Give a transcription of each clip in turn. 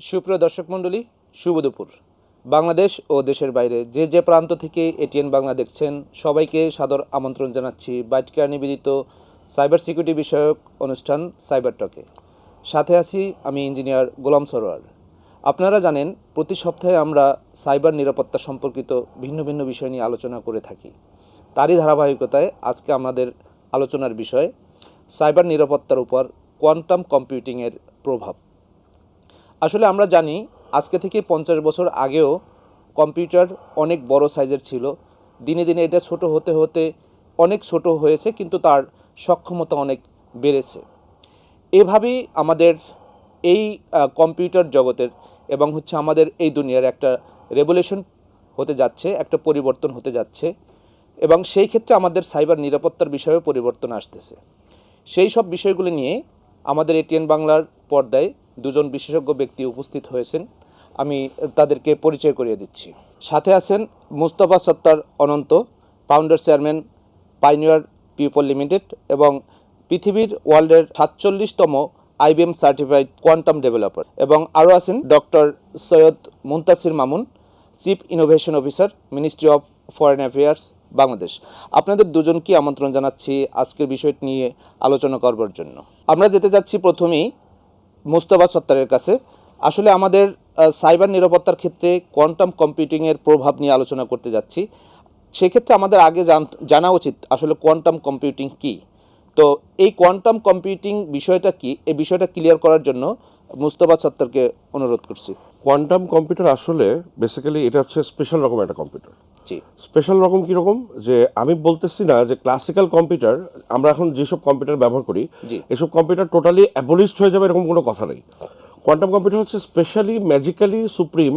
সুপ্রিয় দর্শক মণ্ডলী, শুভ দুপুর। বাংলাদেশ ও দেশের বাইরে যে যে প্রান্ত থেকে এটিএন বাংলা দেখছেন, সবাইকে সাদর আমন্ত্রণ জানাচ্ছি বাইটকার নিবেদিত সাইবার সিকিউরিটি বিষয়ক অনুষ্ঠান সাইবার টকে। সাথে আছি আমি ইঞ্জিনিয়ার গোলাম সরোয়ার। আপনারা জানেন, প্রতি সপ্তাহে আমরা সাইবার নিরাপত্তা সম্পর্কিত ভিন্ন ভিন্ন বিষয় নিয়ে আলোচনা করে থাকি। তারই ধারাবাহিকতায় আজকে আমাদের আলোচনার বিষয়, সাইবার নিরাপত্তার উপর কোয়ান্টাম কম্পিউটিংয়ের প্রভাব। আসলে আমরা জানি আজকে থেকে পঞ্চাশ বছর আগেও কম্পিউটার অনেক বড় সাইজের ছিল। দিনে দিনে এটা ছোট হতে হতে অনেক ছোট হয়েছে, কিন্তু তার সক্ষমতা অনেক বেড়েছে। এভাবেই আমাদের এই কম্পিউটার জগতের এবং হচ্ছে আমাদের এই দুনিয়ার একটা রেভলিউশন হতে যাচ্ছে, একটা পরিবর্তন হতে যাচ্ছে এবং সেই ক্ষেত্রে আমাদের সাইবার নিরাপত্তার বিষয়েও পরিবর্তন আসতেছে। সেই সব বিষয়গুলি নিয়ে আমাদের এটিএন বাংলার পর্দায় দুজন বিশেষজ্ঞ ব্যক্তি উপস্থিত হয়েছেন। আমি তাদেরকে পরিচয় করিয়ে দিচ্ছি। সাথে আছেন Mustafa Sattar Ananta founder chairman pioneer people limited এবং পৃথিবীর ওয়ার্ল্ডের সাতচল্লিশতম আইবিএম সার্টিফাইড কোয়ান্টাম ডেভেলপার এবং আরও আছেন doctor Syed Muntasir Mamun chief innovation officer ministry of foreign affairs Bangladesh. আপনাদের দুজনকে আমন্ত্রণ জানাচ্ছি আজকের বিষয়টি নিয়ে আলোচনা করবার জন্য। আমরা যেতে যাচ্ছি প্রথমেই মুস্তফা সত্তারের কাছে। আসলে আমাদের সাইবার নিরাপত্তার ক্ষেত্রে কোয়ান্টাম কম্পিউটিংয়ের প্রভাব নিয়ে আলোচনা করতে যাচ্ছি। সেক্ষেত্রে আমাদের আগে জান- উচিত আসলে কোয়ান্টাম কম্পিউটিং কি। তো এই কোয়ান্টাম কম্পিউটিং বিষয়টা কি? এই বিষয়টা ক্লিয়ার করার জন্য মুস্তফা সত্তরকে অনুরোধ করছি। কোয়ান্টাম কম্পিউটার আসলে বেসিক্যালি এটা হচ্ছে স্পেশাল রকম একটা কম্পিউটার। স্পেশাল রকম কীরকম যে আমি বলতেছি না যে ক্লাসিক্যাল কম্পিউটার আমরা এখন যেসব কম্পিউটার ব্যবহার করি। এসব কম্পিউটার টোটালি অ্যাবলিস্ট হয়ে যাবে এরকম কোনো কথা নেই। কোয়ান্টাম কম্পিউটার হচ্ছে specially magically supreme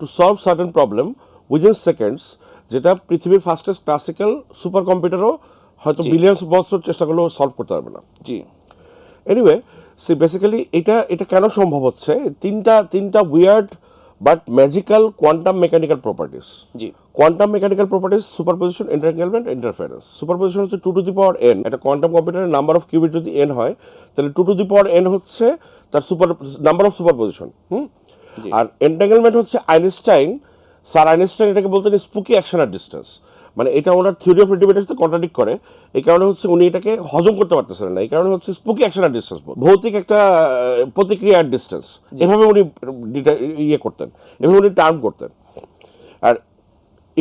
to solve certain problem within seconds যেটা পৃথিবীর ফাস্টেস্ট ক্লাসিক্যাল সুপার কম্পিউটারও হয়তো বিলিয়ন্স বছর চেষ্টা করলেও সলভ করতে পারবে না। জি। এনিওয়ে সি বেসিক্যালি এটা এটা কেন সম্ভব হচ্ছে? তিনটা তিনটা weird but magical quantum mechanical properties G. Quantum mechanical properties superposition entanglement interference superposition হচ্ছে two to the power N একটা কোয়ান্টাম কম্পিউটারের নাম্বার অফ কিউবিট যদি এন হয় তাহলে two to the power N হচ্ছে তার সুপার নাম্বার অফ সুপারপোজিশন হুম? আর এন্টাঙ্গেলমেন্ট হচ্ছে আইনস্টাইন স্যার আইনস্টাইন এটাকে বলতেন স্পুকি অ্যাকশন আর ডিস্টেন্স মানে এটা ওনার থিওরি অফ রিলেটিভিটির সাথে কন্ট্রাডিক্ট করে। এই কারণে হচ্ছে উনি এটাকে হজম করতে পারতেছেন না। এই কারণে হচ্ছে স্পুকি অ্যাকশন আর ডিস্টেন্স ভৌতিক একটা প্রতিক্রিয়া আর ডিস্টেন্স এভাবে উনি ইয়ে করতেন। এভাবে উনি টার্ম করতেন। আর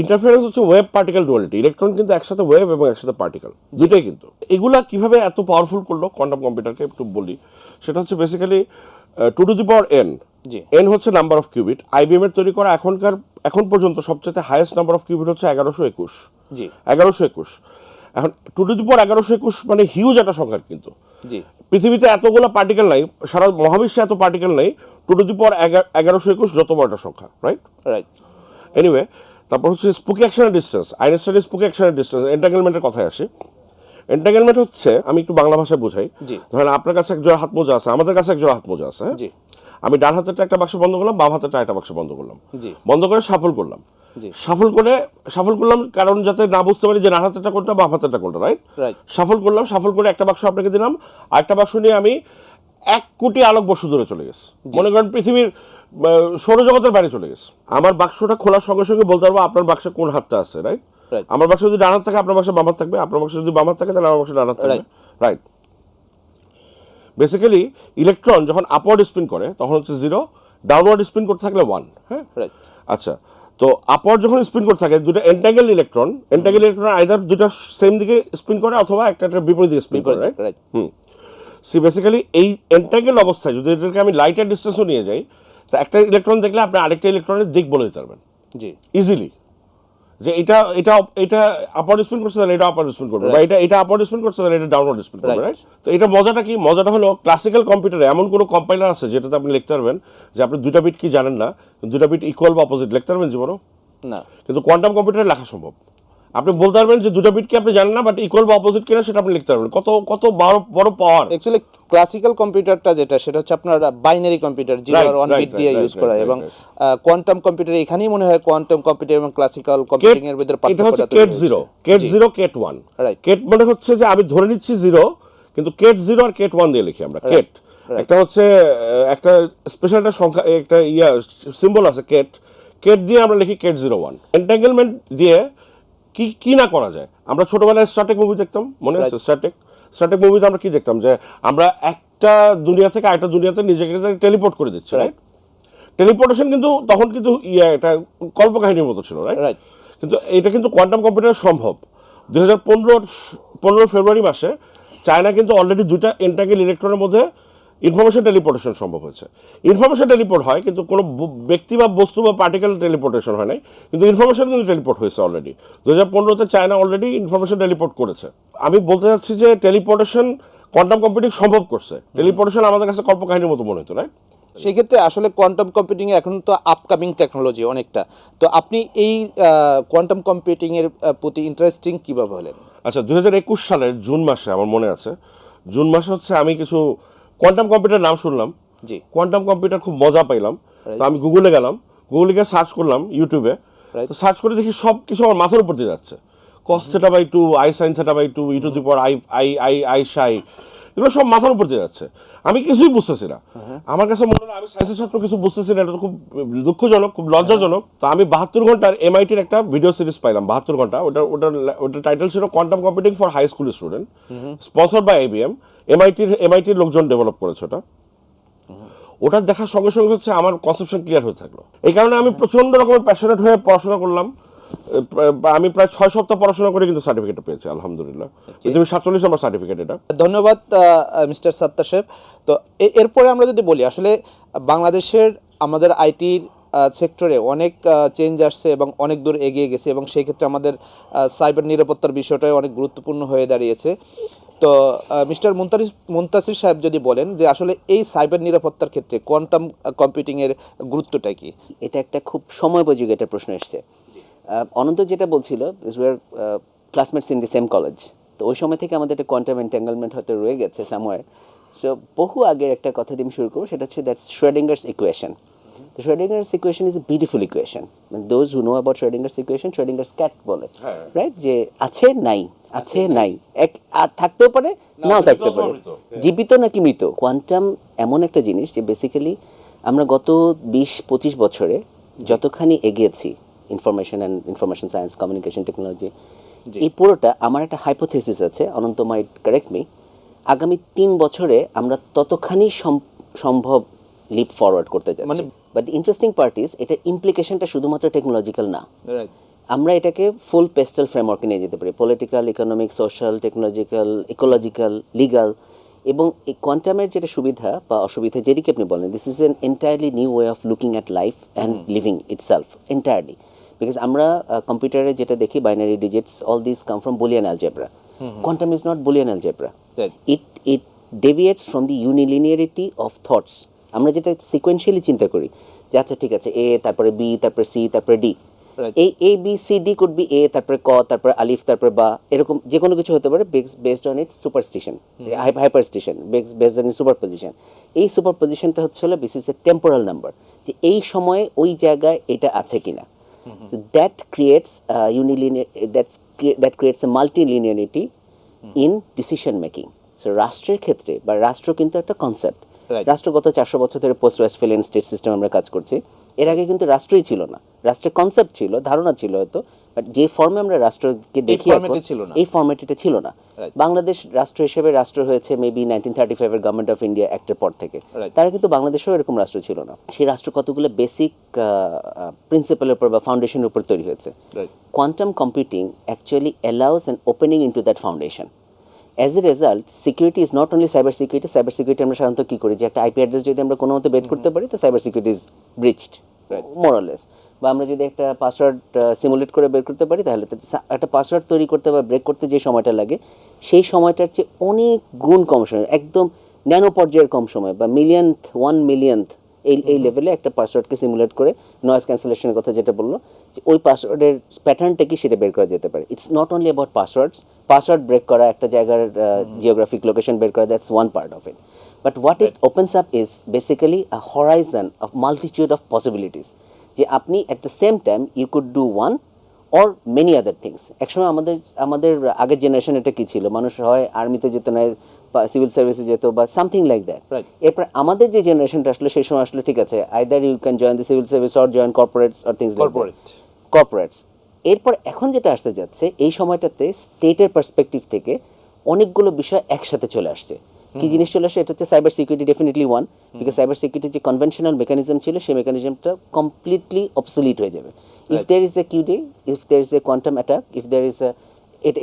ইন্টারফারেন্স হচ্ছে ওয়েব পার্টিকেল ডুয়ালিটি ইলেকট্রন কিন্তু একসাথে ওয়েব এবং একসাথে পার্টিকেল দুটোই কিন্তু। এগুলা কীভাবে এত পাওয়ারফুল করল? কোয়ান্টাম কম্পিউটারকে একটু বলি। সেটা হচ্ছে basically two to the power N N হচ্ছে নাম্বার অফ কিউবিট আইবিএম এর তৈরি করা এখনকার এখন পর্যন্ত সবচেয়ে হাইয়েস্ট নাম্বার অফ কিউবিট হচ্ছে এগারোশো একুশ। জি। এগারোশো একুশ। এখন টু টু দি পাওয়ার এগারোশো একুশ মানে হিউজ একটা সংখ্যা কিন্তু। পৃথিবীতে এতগুলো পার্টিকেল নাই সারা মহাবিশ্বে এত পার্টিকেল নাই টু টু দি পাওয়ার এগারোশো একুশ যত বড় একটা সংখ্যা রাইট রাইট এনিওয়ে তারপর হচ্ছে স্পুকি অ্যাকশনের ডিস্টেন্স আইনস্টাইনের স্পুকি অ্যাকশনের ডিস্টেন্স এন্টাঙ্গেলমেন্টের কথায় আসি। এন্টাঙ্গেলমেন্ট হচ্ছে আমি একটু বাংলা ভাষায় বোঝাই। ধরেন আপনার কাছে এক জোড়া হাত মোজা আছে আমাদের কাছে এক জোড়া হাত মোজা আছে হ্যাঁ? আমি ডান হাতেরটা একটা বাক্স বন্ধ করলাম বাম হাতেরটা একটা বাক্স বন্ধ করলাম। বন্ধ করে সাফল করলাম। সাফল করে সাফল করলাম কারণ যাতে না বুঝতে পারি যে ডান হাতেরটা কোনটা বাম হাতেরটা কোনটা রাইট সাফল করলাম সাফল করে একটা বাক্স আপনাকে দিলাম আর একটা বাক্স নিয়ে আমি এক কোটি আলোক বর্ষ দূরে চলে গেছি। মনে করেন পৃথিবীর সৌরজগতের বাইরে চলে গেছে। আমার বাক্সটা খোলার সঙ্গে সঙ্গে বলতে পারব আপনার বাক্সে কোন হাতটা আছে রাইট. আমার বাক্স যদি ডানার থাকে আপনার বাক্সে বামার থাকবে। আপনার বাক্স যদি বামার থাকে তাহলে আমার বাক্সে ডানার থাকবে। রাইট বেসিক্যালি ইলেকট্রন যখন আপওয়ার্ড স্পিন করে তখন হচ্ছে জিরো ডাউনওয়ার্ড স্পিন করতে থাকলে ওয়ান হ্যাঁ? আচ্ছা তো আপওয়ার্ড যখন স্পিন করতে থাকে দুটো entangle electron entangle electron either দুটো সেম দিকে স্পিন করে অথবা একটা একটা বিপরীত দিকে স্পিন করে রাইট হুম। সি বেসিক্যালি এই এন্টাগেল অবস্থায় যদি এটাকে আমি লাইটার ডিস্টেন্সও নিয়ে যাই তা একটা ইলেকট্রন দেখলে আপনি আরেকটা ইলেকট্রনের দিক বলে দিতে পারবেন। জি। ইজিলি যে এটা এটা এটা আপার স্পিন করছে তাহলে এটা আপার স্পিন করবে। বা এটা এটা আপার স্পিন করছে তাহলে এটা ডাউনওয়ার্ড স্পিন করবে রাইট তো এটা মজাটা কি? মজাটা হলো ক্লাসিক্যাল কম্পিউটারে এমন কোনো কম্পাইলার আছে যেটাতে আপনি লিখতে পারবেন যে আপনি দুটা বিট কি জানেন না দুটা বিট ইকুয়াল বা অপোজিট লিখতে পারবেন জীবনও? না। কিন্তু কোয়ান্টাম কম্পিউটারে লেখা সম্ভব। আপনি বলতে পারবেন যে দুটো বিট কি আপনি জানেন না বাট ইকুয়াল বা অপোজিট কিনা সেটা আপনি লিখতে পারবেন। কত কত বড় বড় পাওয়ার অ্যাকচুয়ালি ক্লাসিক্যাল কম্পিউটারটা যেটা সেটা হচ্ছে আপনার বাইনারি কম্পিউটার জিরো আর ওয়ান বিট দিয়ে ইউজ করা। এবং কোয়ান্টাম কম্পিউটার এখানেই মনে হয় কোয়ান্টাম কম্পিউটার এবং ক্লাসিক্যাল কম্পিউটিং এর ভিতরে এটা হচ্ছে ket zero ket zero ket one Right. Ket মানে হচ্ছে যে আমি ধরে নিচ্ছি জিরো কিন্তু কেট জিরো আর কেট ওয়ান দিয়ে লিখি আমরা। কেট একটা হচ্ছে একটা স্পেশাল একটা সংখ্যা একটা ইয়া সিম্বল আছে কেট কেট দিয়ে আমরা লিখি কেট জিরো ওয়ান এন্টাঙ্গেলমেন্ট দিয়ে কি কি না করা যায়? আমরা ছোটবেলায় স্টার্টেক মুভি দেখতাম মনে আছে স্টার্টেক স্টার্টেক মুভিতে আমরা কি দেখতাম? যে আমরা একটা দুনিয়া থেকে আরেকটা দুনিয়াতে নিজেকে টেলিপোর্ট করে দিচ্ছি রাইট টেলিপোর্টেশন কিন্তু তখন কিন্তু ইয়া এটা কল্পকাহিনীর মতো ছিল রাইট রাইট কিন্তু এটা কিন্তু কোয়ান্টাম কম্পিউটার সম্ভব। দুই হাজার পনেরো পনেরো ফেব্রুয়ারি মাসে চায়না কিন্তু অলরেডি দুইটা এন্টাকেল ইলেকট্রনের মধ্যে ইনফরমেশন টেলিপোর্টেশন সম্ভব হয়েছে। ইনফরমেশন টেলিপোর্ট হয় কিন্তু কোনো ব্যক্তি বা বস্তু বা পার্টিকেল টেলিপোর্টেশন হয় নাই কিন্তু ইনফরমেশন কিন্তু টেলিপোর্ট হয়েছে অলরেডি দু হাজার পনেরোতে চায়না অলরেডি ইনফরমেশন টেলিপোর্ট করেছে। আমি বলতে চাচ্ছি যে টেলিপোর্টেশন কোয়ান্টাম কম্পিউটিং সম্ভব করছে। টেলিপোর্টেশন আমাদের কাছে কল্পকাহিনীর মতো মনে হতো রাইট সেক্ষেত্রে আসলে কোয়ান্টাম কম্পিউটিং এখন তো আপকামিং টেকনোলজি অনেকটা। তো আপনি এই কোয়ান্টাম কম্পিউটিং এর প্রতি ইন্টারেস্টিং কীভাবে হলেন? আচ্ছা দু হাজার একুশ সালের জুন মাসে আমার মনে আছে জুন মাসে হচ্ছে আমি কিছু কোয়ান্টাম কম্পিউটার নাম শুনলাম। জি। কোয়ান্টাম কম্পিউটার খুব মজা পাইলাম। তো আমি গুগলে গেলাম। গুগলে গিয়ে সার্চ করলাম ইউটিউবে তো সার্চ করে দেখি সব কিছু আমার মাথার উপর দিয়ে যাচ্ছে। Cos theta by two i sine theta by two e to the power i i I I সাই এগুলো সব মাথার উপর দিয়ে যাচ্ছে। আমি কিছুই বুঝতেছি না। আমার কাছে মনে হলো আমি সায়েন্সের ছাত্র কিছু বুঝতেছি না এটা খুব দুঃখজনক খুব লজ্জাজনক। তো আমি বাহাত্তর ঘণ্টার এমআইটির একটা ভিডিও সিরিজ পাইলাম বাহাত্তর ঘণ্টা। ওটা ওটার ওটার টাইটেল ছিল quantum computing for high school student sponsor by IBM এমআইটির এমআইটির লোকজন ডেভেলপ করেছে ওটা। ওটা দেখার সঙ্গে সঙ্গে হচ্ছে আমার কনসেপশন ক্লিয়ার হয়ে থাকল। এই কারণে আমি প্রচণ্ড রকমের প্যাশনেট হয়ে পড়াশোনা করলাম। আমি প্রায় ছয় সপ্তাহ পড়াশোনা করে কিন্তু সার্টিফিকেট পেয়েছি আলহামদুলিল্লাহ। পৃথিবীর সাতচল্লিশ নম্বর সার্টিফিকেট এটা। ধন্যবাদ মিস্টার সত্তার সাহেব। তো এরপরে আমরা যদি বলি আসলে বাংলাদেশের আমাদের আইটির সেক্টরে অনেক চেঞ্জ আসছে এবং অনেক দূর এগিয়ে গেছে এবং সেই ক্ষেত্রে আমাদের সাইবার নিরাপত্তার বিষয়টাই অনেক গুরুত্বপূর্ণ হয়ে দাঁড়িয়েছে। তো মিস্টার মুন্তারিস মুন্তাসির সাহেব যদি বলেন যে আসলে এই সাইবার নিরাপত্তার ক্ষেত্রে কোয়ান্টাম কম্পিউটিংয়ের গুরুত্বটা কি? এটা একটা খুব সময়োপযোগী একটা প্রশ্ন এসছে। অনন্ত যেটা বলছিল were classmates in the same college তো ওই সময় থেকে আমাদের একটা কোয়ান্টাম এন্ট্যাঙ্গলমেন্ট হয়তো রয়ে গেছে সামওয়ার সো বহু আগের একটা কথা দিয়ে আমি শুরু করব, সেটা হচ্ছে দ্যাটস শ্রেডিঙ্গার্স ইকুয়েশন তো Schrödinger's equation is a beautiful equation those who know about Schrödinger's equation Schrödinger's cat বলে রাইট যে আছে নাই আছে নাই। এক আর থাকতেও পারে নাও থাকতে পারে। জীবিত নাকি মৃত? কোয়ান্টাম এমন একটা জিনিস যে বেসিক্যালি আমরা গত বিশ পঁচিশ বছরে যতখানি এগিয়েছি information and information science communication technology এই পুরোটা আমার একটা হাইপোথেসিস আছে অনন্ত মাইট কারেক্ট মি আগামী তিন বছরে আমরা ততখানি সম- সম্ভব লিপ ফরওয়ার্ড করতে যাচ্ছি। মানে- বাট ইন্টারেস্টিং পার্ট ইজ এটার ইমপ্লিকেশনটা শুধুমাত্র টেকনোলজিক্যাল না। রাইট আমরা এটাকে ফুল পেস্টাল ফ্রেমওয়ার্কে নিয়ে যেতে পারি। Political economic social technological ecological legal এবং এই কোয়ান্টামের যেটা সুবিধা বা অসুবিধা যেদিকে আপনি বলেন this is an entirely new way of looking at life and living itself entirely because আমরা কম্পিউটারে যেটা দেখি binary digits all this come from Boolean algebra quantum is not Boolean algebra Right. It it deviates from the unilinearity of thoughts আমরা যেটা sequentially চিন্তা করি যে আচ্ছা ঠিক আছে এ তারপরে বি তারপরে সি তারপরে ডি এই A B C D could be A তারপরে ক তারপরে আলিফ তারপরে বা এরকম যে কোনো কিছু হতে পারে based on its superstition hyperstition based on superposition এই সুপার পজিশনটা হচ্ছে হলো বিস ইস এ টেম্পোরাল নাম্বার যে এই সময়ে ওই জায়গায় এটা আছে কিনা। That creates unilinear that's that creates a multilinearity in decision making so রাষ্ট্রের ক্ষেত্রে বা রাষ্ট্র কিন্তু একটা কনসেপ্ট. রাষ্ট্র গত চারশো বছর ধরে পোস্ট ওয়েস্টফেলিয়ান স্টেট সিস্টেম আমরা কাজ করছি। এর আগে কিন্তু রাষ্ট্রই ছিল না। রাষ্ট্রের কনসেপ্ট ছিল ধারণা ছিল হয়তো বাট যে ফর্মে আমরা রাষ্ট্রকে দেখি। এই ফর্মেট এটা ছিল না। বাংলাদেশ রাষ্ট্র হিসেবে রাষ্ট্র হয়েছে মেবি নাইনটিন থার্টি ফাইভের গভর্নমেন্ট অফ ইন্ডিয়া অ্যাক্টের পর থেকে। তারা কিন্তু বাংলাদেশেও এরকম রাষ্ট্র ছিল না। সেই রাষ্ট্র কতগুলো বেসিক প্রিন্সিপালের উপর বা ফাউন্ডেশনের উপর তৈরি হয়েছে। Quantum computing computing actually allows ওপেনিং opening into that foundation. As a result security is not only cyber security cyber security আমরা সাধারণত কি করি? যে একটা আইপি অ্যাড্রেস যদি আমরা কোনো মতে বের করতে পারি তো সাইবার সিকিউরিটি ইজ ব্রিচড মোরালেস বা আমরা যদি একটা পাসওয়ার্ড সিমুলেট করে বের করতে পারি তাহলে তো একটা পাসওয়ার্ড তৈরি করতে বা ব্রেক করতে যে সময়টা লাগে সেই সময়টার চেয়ে অনেক গুণ কম সময় একদম ন্যানো পর্যায়ের কম সময় বা মিলিয়ন্থ ওয়ান মিলিয়ন্থ এই এই লেভেলে একটা পাসওয়ার্ডকে সিমুলেট করে নয়েজ ক্যান্সেলেশনের কথা যেটা বলল যে ওই পাসওয়ার্ডের প্যাটার্নটা কি সেটা বের করা যেতে পারে। It's not only about passwords password break করা একটা জায়গার জিওগ্রাফিক লোকেশন বের করা that's one part of it but what it opens up is basically a horizon of multitude of possibilities যে আপনি at the same time you could do one or many other things একসময় আমাদের আমাদের আগের generation এটা কি ছিল? মানুষ হয় আর্মিতে যেত না সিভিল সার্ভিসে যেত বা সামথিং লাইক দ্যাট এরপর আমাদের যে জেনারেশনটা আসলে সেই সময় আসলে ঠিক আছে either you can join the civil service or join corporates or things. Corporates এরপর এখন যেটা আসতে যাচ্ছে এই সময়টাতে স্টেটের পার্সপেক্টিভ থেকে অনেকগুলো বিষয় একসাথে চলে আসছে। কি জিনিস চলে আসছে এটা হচ্ছে cyber security definitely one because cyber security যে কনভেনশনাল মেকানিজম ছিল সেই মেকানিজমটা কমপ্লিটলি অবসলিট হয়ে যাবে। If there is a Q day if there is a quantum attack if there is a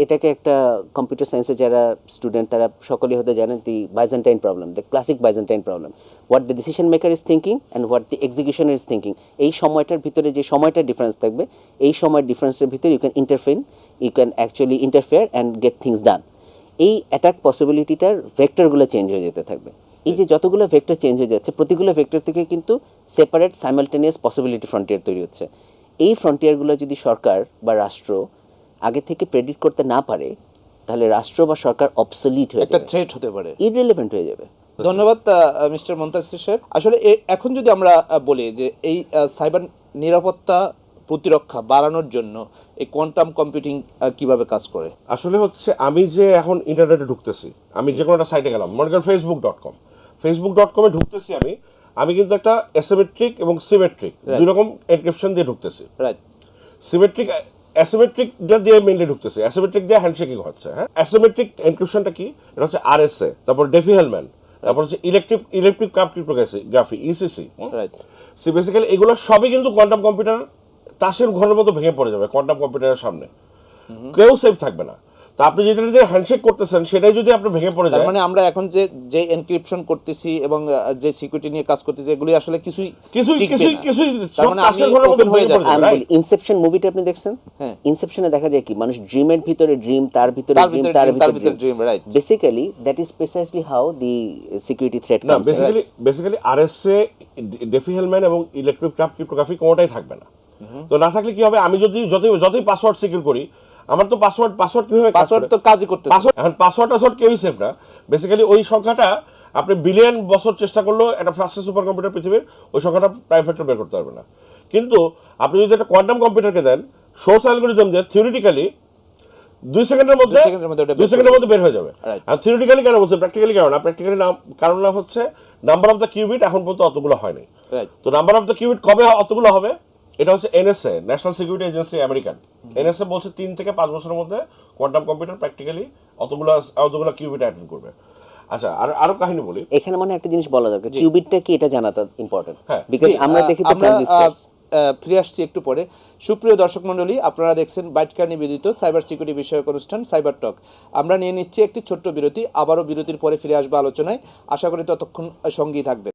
এটাকে একটা কম্পিউটার সায়েন্সের যারা স্টুডেন্ট তারা সকলেই হতে জানেন the Byzantine problem the classic Byzantine problem what the decision maker is thinking and what the executioner is thinking এই সময়টার ভিতরে যে সময়টার ডিফারেন্স থাকবে, এই সময়ের ডিফারেন্সের ভিতরে you can interfere you can actually interfere and get things done এই অ্যাটাক পসিবিলিটিটার ভেক্টরগুলো চেঞ্জ হয়ে যেতে থাকবে। এই যে যতগুলো ভেক্টর চেঞ্জ হয়ে যাচ্ছে, প্রতিগুলো ভেক্টর থেকে কিন্তু সেপারেট সাইমালটেনিয়াস পসিবিলিটি ফ্রন্টিয়ার তৈরি হচ্ছে। এই ফ্রন্টিয়ারগুলো যদি সরকার বা রাষ্ট্র আগে থেকে প্রেডিক্ট করতে না পারে তাহলে রাষ্ট্র বা সরকার অবসলিট হয়ে একটা যাবে। থ্রেট হতে পারে। ইররিলেভেন্ট হয়ে যাবে। ধন্যবাদ মিস্টার মন্তাসির সাহেব। আসলে এ- এখন যদি আমরা বলি যে এই সাইবার নিরাপত্তা প্রতিরক্ষা বাড়ানোর জন্য এই কোয়ান্টাম কম্পিউটিং কীভাবে কাজ করে? আসলে হচ্ছে আমি যে এখন ইন্টারনেটে ঢুকতেছি আমি যে কোনো একটা সাইটে গেলাম মনে করেন Facebook dot com Facebook dot কমে ঢুকতেছি আমি আমি কিন্তু একটা অ্যাসিমেট্রিক এবং সিমেট্রিক দুই রকম এনক্রিপশন দিয়ে ঢুকতেছি। রাইট সিমেট্রিক অ্যাসিমেট্রিক দিয়ে মেইনলি ঢুকতেছে। অ্যাসিমেট্রিক দিয়ে হ্যান্ডশেকিং হচ্ছে হ্যাঁ? অ্যাসিমেট্রিক এনক্রিপশনটা কি? এটা হচ্ছে আর এস এ তারপর ডেফি হেলম্যান তারপর হচ্ছে electric electric cryptography ECC C basically এগুলো সবই কিন্তু কোয়ান্টাম কম্পিউটার তাসের ঘরের মতো ভেঙে পড়ে যাবে কোয়ান্টাম কম্পিউটারের সামনে। কেউ সেফ থাকবে না। তা আপনি যেটা যে হ্যান্ডশেক করতেছেন সেটাই যদি আপনি ভেঙে পড়ে যায়। মানে আমরা এখন যে যে এনক্রিপশন করতেছি এবং যে সিকিউরিটি নিয়ে কাজ করতেছি এগুলি আসলে কিছুই কিছুই কিছুই কিছুই মানে হয়ে বলি ইনসেপশন মুভিটা আপনি দেখছেন? হ্যাঁ। ইনসেপশনে দেখা যায় কি মানুষ ড্রিমের ভিতরে ড্রিম তার ভিতরে ড্রিম তার ভিতরে dream, right. Basically that is precisely how the security threat না comes basically basically RSA Diffie Hellman এবং ইলেকট্রিক ক্রাফট ক্রিপ্টোগ্রাফি কোনোটাই থাকবে না। তো না থাকলে কি হবে? আমি যদি যতই যতই পাসওয়ার্ড সিকিউর করি আমার তো পাসওয়ার্ড পাসওয়ার্ড কীভাবে পাসওয়ার্ড তো কাজই পাসওয়ার্ড এখন পাসওয়ার্ড টাসওয়ার্ড কেউই সেফ না। বেসিক্যালি ওই সংখ্যাটা আপনি বিলিয়ন বছর চেষ্টা করলেও একটা ফাস্টেস্ট সুপার কম্পিউটার পৃথিবীর ওই সংখ্যাটা প্রাইম ফ্যাক্টর বের করতে পারবে না। কিন্তু আপনি যদি একটা কোয়ান্টাম কম্পিউটারকে দেন সোর্স অ্যালগোরিজম যে থিওরিটিক্যালি দুই সেকেন্ডের মধ্যে দুই সেকেন্ডের মধ্যে বের হয়ে যাবে। আর থিওরিটিক্যালি কেন বলছে? প্র্যাকটিক্যালি কেন না? প্র্যাকটিক্যালি নাম কারণ না হচ্ছে নাম্বার অফ দ্য কিউবিট এখন পর্যন্ত অতগুলো হয়নি। রাইট তো নাম্বার অফ দ্য কিউবিট কবে অতগুলো হবে? এটা হচ্ছে NSA National Security Agency American NSA বলছে তিন থেকে পাঁচ বছরের মধ্যে কোয়ান্টাম কম্পিউটার প্র্যাকটিক্যালি অতগুলো অতগুলো কিউবিট অ্যাটেন্ড করবে। আচ্ছা আর আরও কাহিনী বলি। এখানে মানে একটা জিনিস বলা দরকার কিউবিটটা কি এটা জানাটা ইম্পর্টেন্ট হ্যাঁ। বিকজ আমরা দেখি তো ট্রানজিস্টর ফিরে আসছি একটু পরে। সুপ্রিয় দর্শক মণ্ডলী আপনারা দেখছেন বাইটকার নিবেদিত সাইবার সিকিউরিটি বিষয়ক অনুষ্ঠান সাইবার টক আমরা নিয়ে নিচ্ছি একটি ছোট্ট বিরতি আবারও বিরতির পরে ফিরে আসব আলোচনায়। আশা করি ততক্ষণ সঙ্গী থাকবে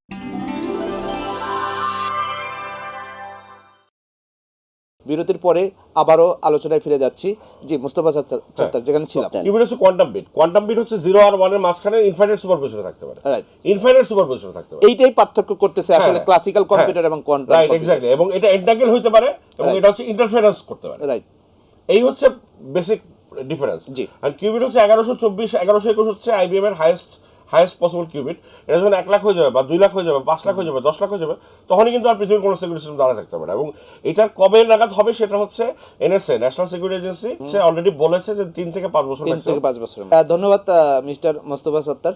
বিরতির পরে আবারও আলোচনায় ফিরে যাচ্ছি। জি মুস্তফা চাচা- যেখানে ছিলাম। কিউবিট হচ্ছে কোয়ান্টাম বিট। কোয়ান্টাম বিট হচ্ছে জিরো আর ওয়ানের মাঝখানে ইনফাইনাইট সুপার পজিশনে থাকতে পারে। রাইট ইনফাইনাইট সুপার পজিশনে থাকতে পারে। এইটাই পার্থক্য করতেছে আসলে হ্যাঁ, ক্লাসিক্যাল হ্যাঁ। কম্পিউটার এবং কোয়ান্টাম রাইট এক্স্যাক্টলি এবং এটা এন্টাগেল হইতে পারে এবং এটা হচ্ছে ইন্টারফারেন্স করতে পারে। রাইট এই হচ্ছে বেসিক ডিফারেন্স জি। আর কিউবিট হচ্ছে এগারোশো চব্বিশ এগারোশো একুশ হচ্ছে আইবিএম এর হাইয়েস্ট হাইয়েস্ট পসিবল কিউবিট এটা যখন এক লাখ হয়ে যাবে বা দুই লাখ হয়ে যাবে পাঁচ লাখ হয়ে যাবে দশ লাখ হয়ে যাবে তখনই কিন্তু আর পৃথিবীর কোনো সিকিউরিটি সিস্টেম দাঁড়া থাকতে পারে এবং এটা কবে নাগাদ হবে সেটা হচ্ছে এনএসএ ন্যাশনাল সিকিউরিটি এজেন্সি সে অলরেডি বলেছে যে তিন থেকে পাঁচ বছর তিন থেকে পাঁচ বছর ধন্যবাদ মিস্টার মোস্তফা সত্তার।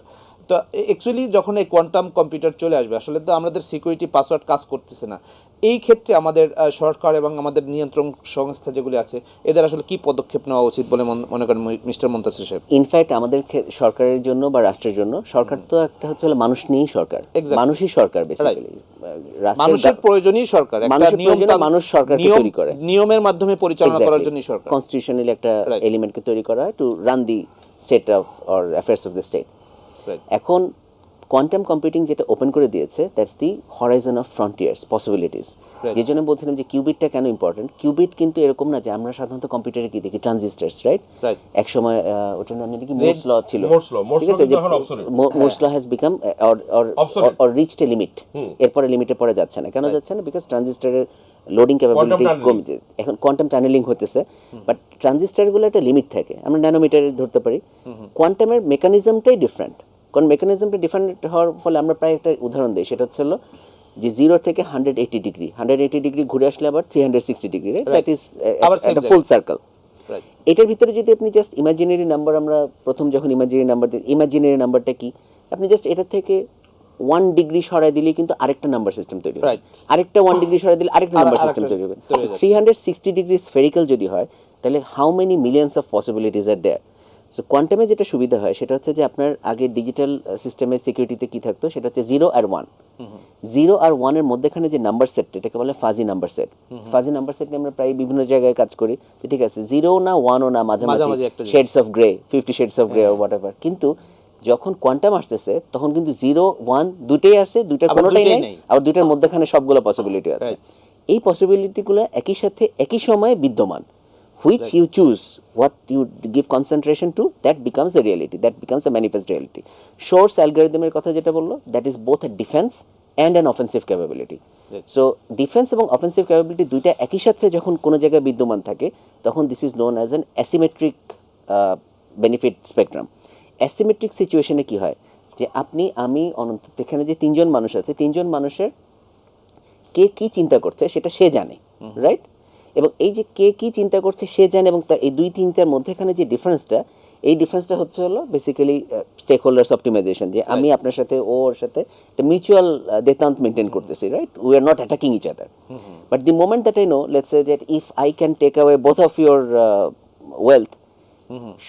তো অ্যাকচুয়ালি যখন এই কোয়ান্টাম কম্পিউটার চলে আসবে আসলে তো আমাদের সিকিউরিটি পাসওয়ার্ড কাজ করতেছে না। এই ক্ষেত্রে আমাদের সরকার এবং আমাদের নিয়ন্ত্রণ সংস্থা যেগুলি আছে এদের আসলে কি পদক্ষেপ নেওয়া উচিত বলে মনে করেন মিস্টার মন্তাসির সাহেব? ইনফ্যাক্ট আমাদের সরকারের জন্য বা রাষ্ট্রের জন্য সরকার তো একটা হচ্ছে মানুষ নিয়েই সরকার। মানুষই সরকার বেসিক্যালি মানুষের প্রয়োজনই সরকার মানুষ সরকারকে নিয়ম- তৈরি করে। নিয়মের মাধ্যমে পরিচালনা করার জন্যই সরকার। কনস্টিটিউশনালি একটা. এলিমেন্টকে তৈরি করা to run the state of or affairs of the state এখন কোয়ান্টাম কম্পিউটিং যেটা ওপেন করে দিয়েছে that's the horizon of frontiers possibilities যে জন্য বলছিলাম যে কিউবিটটা কেন ইম্পর্টেন্ট কিউবিট কিন্তু এরকম না যে আমরা সাধারণত কম্পিউটারে কি দেখি ট্রানজিস্টার্স রাইট. এক সময় ওটার নাম জানি কি? মোর্স ল ছিল। ঠিক আছে? এখন Moore's law has become or reached a limit এরপরে লিমিটে পরে যাচ্ছে না। কেন যাচ্ছে না? বিকজ ট্রানজিস্টারের লোডিং ক্যাপাবিলিটি কমছে এখন কোয়ান্টাম টানেলিং হতেছে বাট ট্রানজিস্টারগুলো একটা লিমিট থাকে। আমরা ন্যানোমিটারে ধরতে পারি। কোয়ান্টামের মেকানিজমটাই ডিফারেন্ট কারণ মেকানিজমটা ডিফারেন্ট হওয়ার ফলে আমরা প্রায় একটা উদাহরণ দিই সেটা হচ্ছে হলো যে জিরো থেকে hundred eighty degree hundred eighty degree ঘুরে আসলে আবার three hundred sixty degree that is একটা ফুল সার্কেল এটার ভিতরে যদি আপনি জাস্ট ইমাজিনারি নাম্বার আমরা প্রথম যখন ইমাজিনারি নাম্বার ইমাজিনারি নাম্বারটা কি? আপনি জাস্ট এটা থেকে ওয়ান ডিগ্রি সরাই দিলে কিন্তু আরেকটা নাম্বার সিস্টেম তৈরি হবে। আরেকটা ওয়ান ডিগ্রি সরাই দিলে আরেকটা নাম্বার সিস্টেম তৈরি হবে। Three hundred sixty degree spherical যদি হয় তাহলে how many millions of possibilities are there so কোয়ান্টামে যেটা সুবিধা হয় সেটা হচ্ছে যে আপনার আগে ডিজিটাল সিস্টেমের সিকিউরিটিতে কি থাকতো? সেটা হচ্ছে জিরো আর ওয়ান জিরো আর ওয়ানের মধ্যেখানে যে নাম্বার সেট এটাকে বলে fuzzy number set fuzzy number set নিয়ে আমরা প্রায় বিভিন্ন জায়গায় কাজ করি। তো ঠিক আছে জিরো না ওয়ানও না মাঝামাঝি একটা জিনিস। Shades of grey fifty shades of grey whatever কিন্তু যখন কোয়ান্টাম আসতেছে তখন কিন্তু জিরো ওয়ান দুটেই আসে দুইটার আবার কোনোটাই নেই। আবার দুইটার মধ্যখানে সবগুলো পসিবিলিটি আছে। এই পসিবিলিটিগুলো একই সাথে একই সময়ে বিদ্যমান। Which you choose what you give concentration to that becomes a reality that becomes a manifest reality Shor's অ্যালগোরিদমের কথা যেটা বলল that is both a defence and an offensive capability so defence এবং অফেন্সিভ ক্যাপাবিলিটি দুইটা একই সাথে যখন কোনো জায়গায় বিদ্যমান থাকে তখন this is known as an asymmetric benefit spectrum asymmetric সিচুয়েশনে কি হয়? যে আপনি আমি অনন্ত এখানে যে তিনজন মানুষ আছে তিনজন মানুষের কে কি চিন্তা করছে সেটা সে জানে রাইট এবং এই যে কে কি চিন্তা করছে সে জানে এবং তার এই দুই তিনটার মধ্যেখানে যে ডিফারেন্সটা এই ডিফারেন্সটা হচ্ছে হলো বেসিক্যালি স্টেক হোল্ডার্স অপটিমাইজেশন যে আমি আপনার সাথে ও ওর সাথে একটা মিউচুয়াল দেতান্ত মেনটেন করতেছি right we are not attacking each other but the moment that I know let's say that if I can take away both of your wealth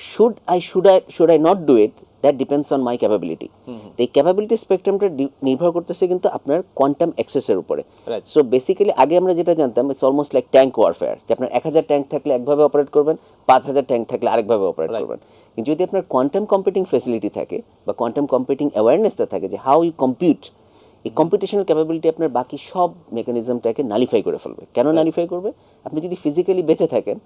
should I should I should I not do it? That depends on my capability. তো এই capability স্পেকট্রামটা নির্ভর করতেছে কিন্তু আপনার quantum অ্যাক্সেসের উপরে। So basically আগে আমরা যেটা জানতাম it's almost like tank warfare যে আপনার এক হাজার ট্যাঙ্ক থাকলে একভাবে অপারেট করবেন পাঁচ হাজার ট্যাঙ্ক থাকলে আরেকভাবে অপারেট করবেন। কিন্তু যদি আপনার কোয়ান্টাম কম্পিউটিং ফেসিলিটি থাকে বা কোয়ান্টাম কম্পিউটিং অ্যাওয়ারনেসটা থাকে যে হাউ ইউ কম্পিউট এই কম্পিটিশনাল ক্যাপাবিলিটি আপনার বাকি সব মেকানিজমটাকে নালিফাই করে ফেলবে। কেন নালিফাই করবে? আপনি যদি ফিজিক্যালি বেঁচে থাকেন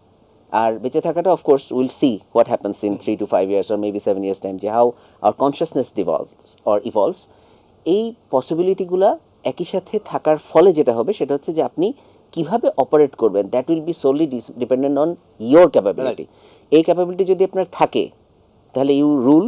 আর বেঁচে থাকাটা of course will see what happens in three to five years or maybe seven years time যে how our consciousness devolves or evolves এই পসিবিলিটিগুলো একই সাথে থাকার ফলে যেটা হবে সেটা হচ্ছে যে আপনি কীভাবে অপারেট করবেন that will be solely dependent on your capability এই ক্যাপাবিলিটি যদি আপনার থাকে তাহলে you rule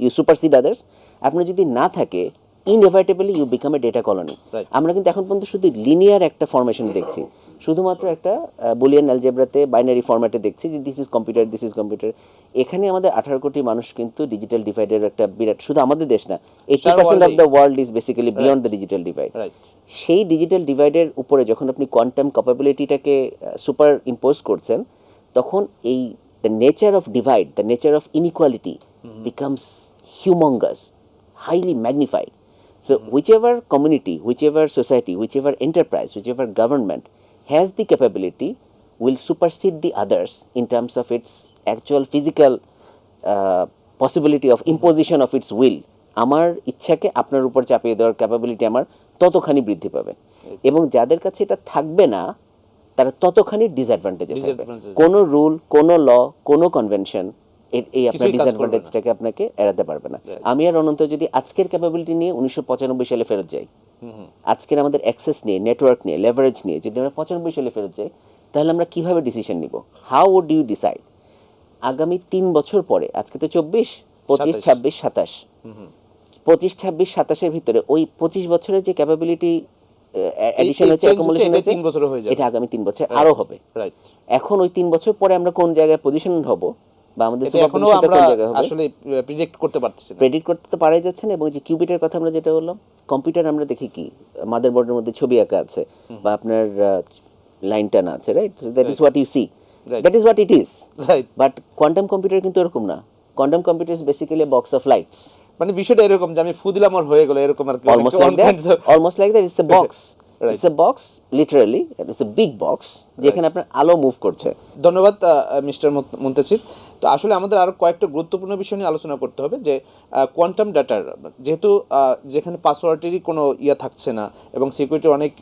you supersede others আপনার যদি না থাকে inevitably you become a data colony আমরা কিন্তু এখন পর্যন্ত শুধু লিনিয়ার একটা ফরমেশন দেখছি। শুধুমাত্র একটা বুলিয়ান অ্যালজেব্রাতে বাইনারি ফরম্যাটে দেখছি যে this is computer this is computer এখানে আমাদের আঠারো কোটি মানুষ কিন্তু ডিজিটাল ডিভাইডের একটা বিরাট শুধু আমাদের দেশ না eighty percent of the world is basically beyond the digital divide সেই ডিজিটাল ডিভাইডের উপরে যখন আপনি কোয়ান্টাম ক্যাপাবিলিটিটাকে সুপার ইম্পোজ করছেন তখন এই the nature of divide the nature of inequality becomes humongous highly magnified so whichever community whichever society whichever enterprise whichever government has the capability will supersede the others in terms of its actual physical possibility of imposition of its will আমার ইচ্ছাকে আপনার উপর চাপিয়ে দেওয়ার capability আমার ততখানি বৃদ্ধি পাবে। এবং যাদের কাছে এটা থাকবে না তারা ততখানি ডিসঅ্যাডভান্টেজে থাকবে। কোনো রুল কোনো ল কোনো কনভেনশন এই আপনার। ডিসঅ্যাডভান্টেজটাকে আপনাকে এড়াতে পারবে না। আমি আর অনন্ত যদি আজকের ক্যাপাবিলিটি নিয়ে উনিশশো পঁচানব্বই সালে ফেরত যাই আজকের আমাদের অ্যাক্সেস নিয়ে নেটওয়ার্ক নিয়ে লেভারেজ নিয়ে যদি আমরা পঁচানব্বই সালে ফেরত যাই তাহলে আমরা কীভাবে ডিসিশন নিব? হাউ উড ইউ ডিসাইড আগামী তিন বছর পরে আজকে তো চব্বিশ পঁচিশ ছাব্বিশ সাতাশ। পঁচিশ ছাব্বিশ সাতাশের ভিতরে ওই পঁচিশ বছরের যে ক্যাপাবিলিটি হচ্ছে, তিন বছরে হয়ে যাবে। এটা আগামী তিন বছর আরও হবে। এখন ওই তিন বছর পরে আমরা কোন জায়গায় পজিশন হব বা আমাদের এখনও আমরা আসলে প্রিডিক্ট করতে পারতেছি প্রেডিক্ট করতে তো পারাই যাচ্ছে না এবং যে কিউবিটের কথা আমরা যেটা বললাম কম্পিউটার আমরা দেখি কি? মাদার বোর্ডের মধ্যে ছবি আঁকা আছে বা আপনার লাইন টানা আছে right that is what you see. That is what it is right but quantum computer কিন্তু এরকম না। Quantum computer is basically box of lights মানে বিষয়টা এরকম যে আমি ফু দিলাম আর হয়ে গেল এরকম আর কি almost একটা like that one kind of- almost it's a box literally it's a big box যেখানে আপনার আলো মুভ করছে। ধন্যবাদ মিস্টার মুন্তাসির তো আসলে আমাদের আরও কয়েকটা গুরুত্বপূর্ণ বিষয় নিয়ে আলোচনা করতে হবে যে কোয়ান্টাম ডাটার যেহেতু আহ, যেখানে পাসওয়ার্ডেরই কোনো ইয়ে থাকছে না এবং সিকিউরিটির অনেক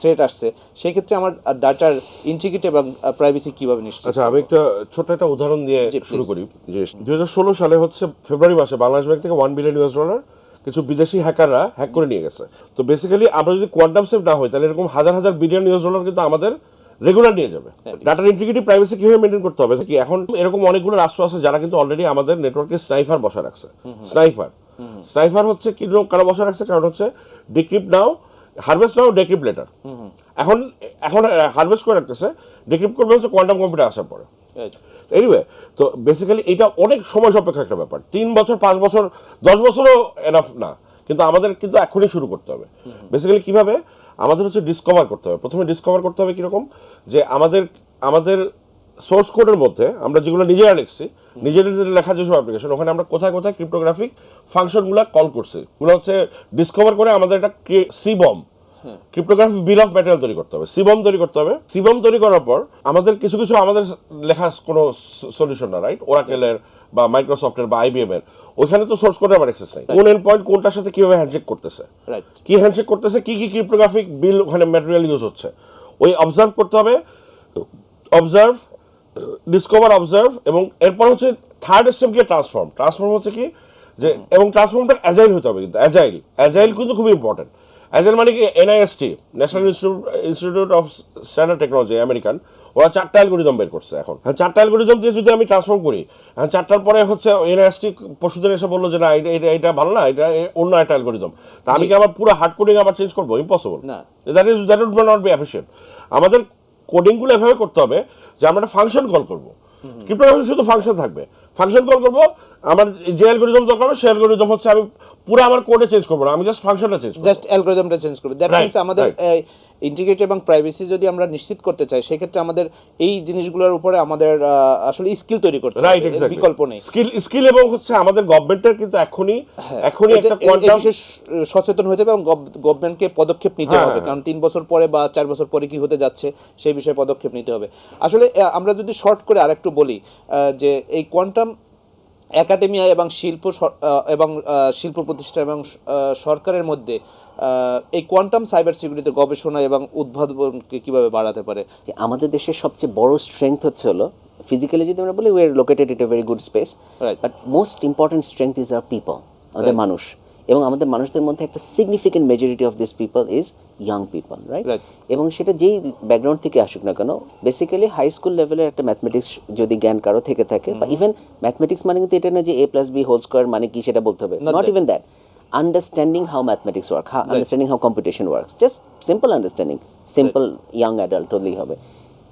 থ্রেট আসছে সেই ক্ষেত্রে আমার ডাটার ইন্টিগ্রিটি এবং প্রাইভেসি কীভাবে নিশ্চিত আচ্ছা আমি একটা ছোট একটা উদাহরণ দিয়ে শুরু. করি। যে দুই সালে হচ্ছে ফেব্রুয়ারি মাসে বাংলাদেশ ব্যাংক থেকে ওয়ান বিলিয়ন ইউএস ডলার কিছু বিদেশি হ্যাকাররা হ্যাক করে নিয়ে গেছে। তো বেসিক্যালি আমরা যদি কোয়ান্টাম সেফ না হই তাহলে এরকম হাজার হাজার বিলিয়ন ইউএস ডলার কিন্তু আমাদের রেগুলার নিয়ে যাবে। ডাটার ইন্টিগ্রিটি প্রাইভেসি কীভাবে মেনটেন করতে হবে? কি এখন এরকম অনেকগুলো রাষ্ট্র আছে যারা কিন্তু অলরেডি আমাদের নেটওয়ার্কে স্নাইফার বসা রাখছে। স্নাইফার স্নাইফার হচ্ছে কি কারও বসা রাখছে? কারণ হচ্ছে decrypt now harvest now decrypt later এখন এখন হারভেস্ট করে রাখতেছে ডিক্রিপ্ট করবে হচ্ছে কোয়ান্টাম কম্পিউটার আসার পরে. এনিওয়ে তো বেসিক্যালি এটা অনেক সময় সাপেক্ষ একটা ব্যাপার। তিন বছর পাঁচ বছর দশ বছরও এনাফ না। কিন্তু আমাদের কিন্তু এখনই শুরু করতে হবে। বেসিক্যালি কীভাবে? আমাদের হচ্ছে ডিসকভার করতে হবে। প্রথমে ডিসকভার করতে হবে কীরকম? যে আমাদের আমাদের সোর্স কোডের মধ্যে আমরা যেগুলো নিজেরা লিখছি নিজেদের লেখা যেসব অ্যাপ্লিকেশন ওখানে আমরা কোথায় কোথায় ক্রিপ্টোগ্রাফিক ফাংশনগুলো কল করছি। ওগুলো হচ্ছে ডিসকভার করে আমাদের একটা C BOM cryptography bill of material তৈরি করতে হবে সিবম তৈরি করতে হবে। সিবম তৈরি করার পর আমাদের কিছু কিছু আমাদের লেখা কোনো সলিউশন না রাইট ওরাকেলের বা মাইক্রোসফটের বা আইবিএম এর। ওইখানে তো সোর্স কোডের আমার অ্যাক্সেস নাই। কোন এন্ড পয়েন্ট কোনটার সাথে কীভাবে হ্যান্ডশেক করতেছে? কি হ্যান্ডশেক করতেছে? কি কি ক্রিপ্টোগ্রাফিক বিল ওখানে ম্যাটেরিয়াল ইউজ হচ্ছে? ওই অবজার্ভ করতে হবে অবজার্ভ ডিসকভার অবজার্ভ এবং এরপর হচ্ছে থার্ড স্টেপ গিয়ে ট্রান্সফর্ম ট্রান্সফর্ম হচ্ছে কি? যে এবং ট্রান্সফর্মটা অ্যাজাইল হতে হবে কিন্তু অ্যাজাইল অ্যাজাইল কিন্তু খুব ইম্পর্টেন্ট অ্যাজাইল মানে কি NIST national institute institute of standard technology American ওরা চারটা অ্যালগোরিদম বের করছে এখন। হ্যাঁ চারটা অ্যালগোরিদম দিয়ে যদি আমি ট্রান্সফর্ম করি হ্যাঁ চারটার পরে হচ্ছে এনআইএসটি পশুদের এসে বলল যে না এটা এটা ভালো না এটা অন্য একটা অ্যালগোরিদম তা আমি কি আবার পুরো হার্ড কোডিং আবার চেঞ্জ করব? ইম্পসিবল না। That is that would not be efficient আমাদের কোডিংগুলো এভাবে করতে হবে যে আমরা একটা ফাংশন কল করব। ক্রিপ্টোগ্রাফি শুধু ফাংশন থাকবে। ফাংশন কল করব আমার যে অ্যালগোরিদম দরকার হবে সেই অ্যালগোরিদম হচ্ছে আমি পুরো আমার কোডে চেঞ্জ করব না আমি জাস্ট ফাংশনটা চেঞ্জ করব। জাস্ট অ্যালগোরিদমটা চেঞ্জ করবে। দ্যাট মিন্স আমাদের. ইন্টিগ্রেট এবং প্রাইভেসি যদি আমরা নিশ্চিত করতে চাই সেক্ষেত্রে আমাদের এই জিনিসগুলোর উপরে আমাদের আসলে স্কিল তৈরি করতে রাইট এক্স্যাক্টলি বিকল্প নেই। স্কিল স্কিল এবং হচ্ছে আমাদের গভর্নমেন্টের কিন্তু এখনই এখনই একটা কোয়ান্টাম সচেতন হতে হবে এবং গভর্নমেন্টকে পদক্ষেপ নিতে হ্যাঁ, হবে। হ্যাঁ। কারণ তিন বছর পরে বা চার বছর পরে কি হতে যাচ্ছে সেই বিষয়ে পদক্ষেপ নিতে হবে। আসলে আমরা যদি শর্ট করে আরেকটু বলি যে এই কোয়ান্টাম একাডেমিয়া এবং শিল্প এবং শিল্প প্রতিষ্ঠান এবং সরকারের মধ্যে এই কোয়ান্টাম সাইবার সিকিউরিটিতে গবেষণা এবং উদ্ভাবনকে কীভাবে বাড়াতে পারে? আমাদের দেশের সবচেয়ে বড় স্ট্রেংথ হচ্ছে হলো ফিজিক্যালি যদি আমরা বলি we are located it a very good space. But most important strength is our people আমাদের মানুষ। এবং আমাদের মানুষদের মধ্যে একটা significant majority of this people is young people right এবং সেটা যেই ব্যাকগ্রাউন্ড থেকে আসুক না কেন বেসিক্যালি হাই স্কুল লেভেলের একটা ম্যাথমেটিক্স যদি জ্ঞান কারও থেকে থাকে বা ইভেন ম্যাথমেটিক্স মানে কিন্তু এটা না যে A plus B whole square মানে কি সেটা বলতে হবে। Not not even that understanding how mathematics work how, understanding how computation works. Just simple understanding. Simple young adult হলেই হবে।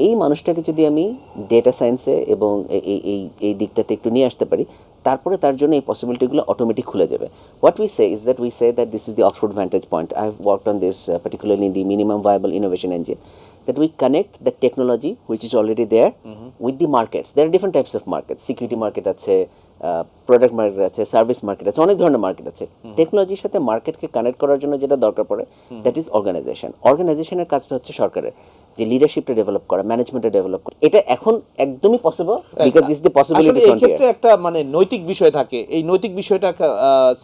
এই মানুষটাকে যদি আমি ডেটা সায়েন্সে এবং এই এই এই দিকটাতে একটু নিয়ে আসতে পারি তারপরে তার জন্য এই পসিবিলিটিগুলো অটোমেটিক খুলে যাবে। What we say is that we say that this is the Oxford vantage point I have worked on this particularly in the minimum viable innovation engine that we connect the technology which is already there with the markets. There are different types of markets. Security market আছে product market আছে service market আছে অনেক ধরনের market আছে। টেকনোলজির সাথে মার্কেটকে connect করার জন্য যেটা দরকার পড়ে দ্যাট ইজ অর্গানাইজেশন অর্গানাইজেশনের কাজটা হচ্ছে সরকারের যে লিডারশিপটা ডেভেলপ করা ম্যানেজমেন্টটা ডেভেলপ করা। এটা এখন একদমই পসিবল বিকজ দিস দি আসলে পসিবিলিটি ক্ষেত্রে একটা মানে নৈতিক বিষয় থাকে। এই নৈতিক বিষয়টা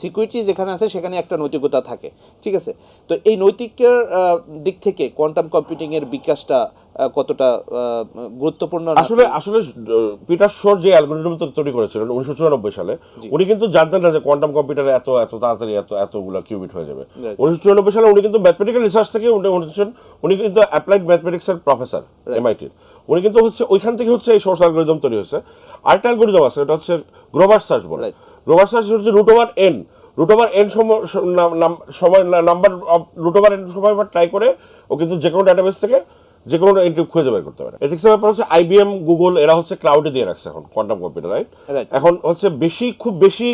সিকিউরিটি যেখানে আছে সেখানে একটা নৈতিকতা থাকে। ঠিক আছে? তো এই নৈতিকের আহ, দিক থেকে কোয়ান্টাম কম্পিউটিং এর বিকাশটা কতটা আহ, গুরুত্বপূর্ণ আসলে আসলে পিটার শোর যে অ্যালগোরিদম তৈরি করেছিলেন উনিশশো চুরানব্বই সালে উনি কিন্তু জানতেন না যে কোয়ান্টাম কম্পিউটারে এত এত তাড়াতাড়ি এত এতগুলো কিউবিট হয়ে যাবে। উনিশশো চুরানব্বই সালে উনি কিন্তু ম্যাথমেটিক্যাল রিসার্চ থেকে উনি কিন্তু অ্যাপ্লাইড ম্যাথমেটিক্সের প্রফেসর এমআইটির উনি কিন্তু হচ্ছে ওইখান থেকে হচ্ছে এই সোর্স অ্যালগোরিদম তৈরি হয়েছে। আরেকটা অ্যালগোরিদম আছে এটা হচ্ছে গ্লোবাল সার্চ বলে. গ্লোবাল সার্চ হচ্ছে root over N root over N সময় number of root over N সময় ট্রাই করে ও কিন্তু যে কোনো ডাটাবেস থেকে যে কোনো এন্ট্রি খুঁজে বের করতে পারে। এথিক্সের ব্যাপার হচ্ছে আইবিএম গুগল এরা হচ্ছে ক্লাউডে দিয়ে রাখছে এখন কোয়ান্টাম কম্পিউটার রাইট এখন হচ্ছে বেশি খুব বেশি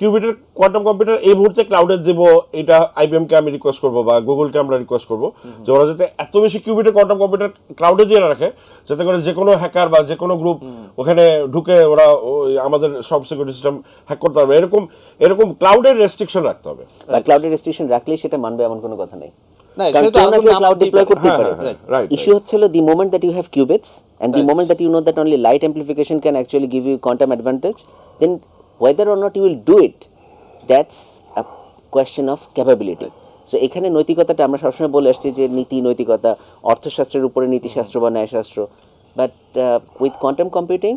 কিউবিটের কোয়ান্টাম কম্পিউটার এই মুহূর্তে ক্লাউডে দেব এটা আইবিএম কে আমি রিকোয়েস্ট করব বা গুগলকে আমরা রিকোয়েস্ট করব যে ওরা যাতে এত বেশি কিউবিটের কোয়ান্টাম কম্পিউটার ক্লাউডে দিয়ে রাখে যাতে করে যে কোনো হ্যাকার বা যে কোনো গ্রুপ ওখানে ঢুকে ওরা আমাদের সব সিকিউরিটি সিস্টেম হ্যাক করতে পারবে। এরকম এরকম ক্লাউডের রেস্ট্রিকশন রাখতে হবে। ক্লাউডের রেস্ট্রিকশন রাখলেই সেটা মানবে এমন কোনো কথা নেই। না, কারণ সেটা তো কেউ না আলাদা কেউ নাম ক্লাউড দিতেই ডিপ্লয় পারে। করতেই হ্যাঁ, পারে হ্যাঁ, হ্যাঁ, right, ইস্যু হচ্ছে হলো the moment that you have qubits and the moment that you know that only light amplification can actually give you quantum advantage then whether or not you will do it that's a question of capability so এখানে নৈতিকতাটা আমরা সবসময় বলে আসছি যে নীতি নৈতিকতা অর্থশাস্ত্রের উপরে নীতিশাস্ত্র বা ন্যায়শাস্ত্র but with quantum computing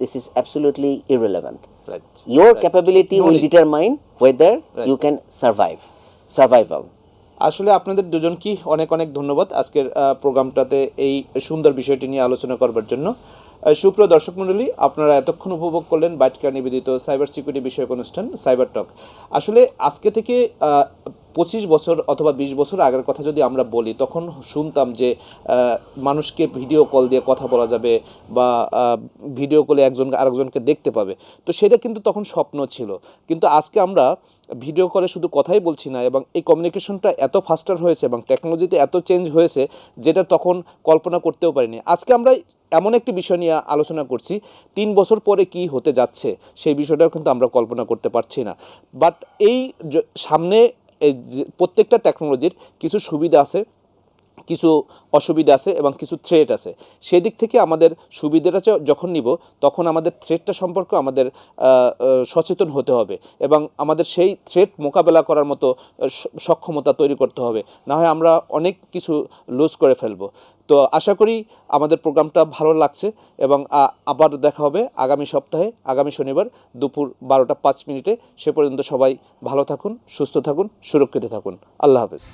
this is absolutely irrelevant Right. your Right. capability will Knowledge. determine whether Right. you can survive survival আসলে আপনাদের দুজনকেই অনেক অনেক ধন্যবাদ আজকের প্রোগ্রামটাতে এই সুন্দর বিষয়টি নিয়ে আলোচনা করবার জন্য। সুপ্রিয় দর্শক মণ্ডলী, আপনারা এতক্ষণ উপভোগ করলেন বাইটকার নিবেদিত সাইবার সিকিউরিটি বিষয়ক অনুষ্ঠান, সাইবার টক। আসলে আজকে থেকে পঁচিশ বছর অথবা বিশ বছর আগের কথা যদি আমরা বলি, তখন শুনতাম যে মানুষকে ভিডিও কল দিয়ে কথা বলা যাবে বা ভিডিও কলে একজন আরেকজনকে দেখতে পাবে। তো সেটা কিন্তু তখন স্বপ্ন ছিল। কিন্তু আজকে আমরা ভিডিও কলে শুধু কথাই বলছি না এবং এই কমিউনিকেশনটা এত ফাস্টার হয়েছে এবং টেকনোলজিতে এত চেঞ্জ হয়েছে যেটা তখন কল্পনা করতেও পারিনি। আজকে আমরা এমন একটি বিষয় নিয়ে আলোচনা করছি, তিন বছর পরে কি হতে যাচ্ছে সেই বিষয়টাও কিন্তু আমরা কল্পনা করতে পারছি না। বাট এই সামনে প্রত্যেকটা টেকনোলজির কিছু সুবিধা আছে কিছু অসুবিধা আছে এবং কিছু থ্রেট আছে। সেই দিক থেকে আমাদের সুবিধাটা যখন নিব, তখন আমাদের থ্রেটটা সম্পর্কে আমাদের সচেতন হতে হবে এবং আমাদের সেই থ্রেট মোকাবেলা করার মতো সক্ষমতা তৈরি করতে হবে। না হয় আমরা অনেক কিছু লুজ করে ফেলব। তো আশা করি আমাদের প্রোগ্রামটা ভালো লাগছে এবং আবার দেখা হবে আগামী সপ্তাহে, আগামী শনিবার দুপুর বারোটা পাঁচ মিনিটে। সে পর্যন্ত সবাই ভালো থাকুন, সুস্থ থাকুন, সুরক্ষিত থাকুন। আল্লাহ হাফেজ।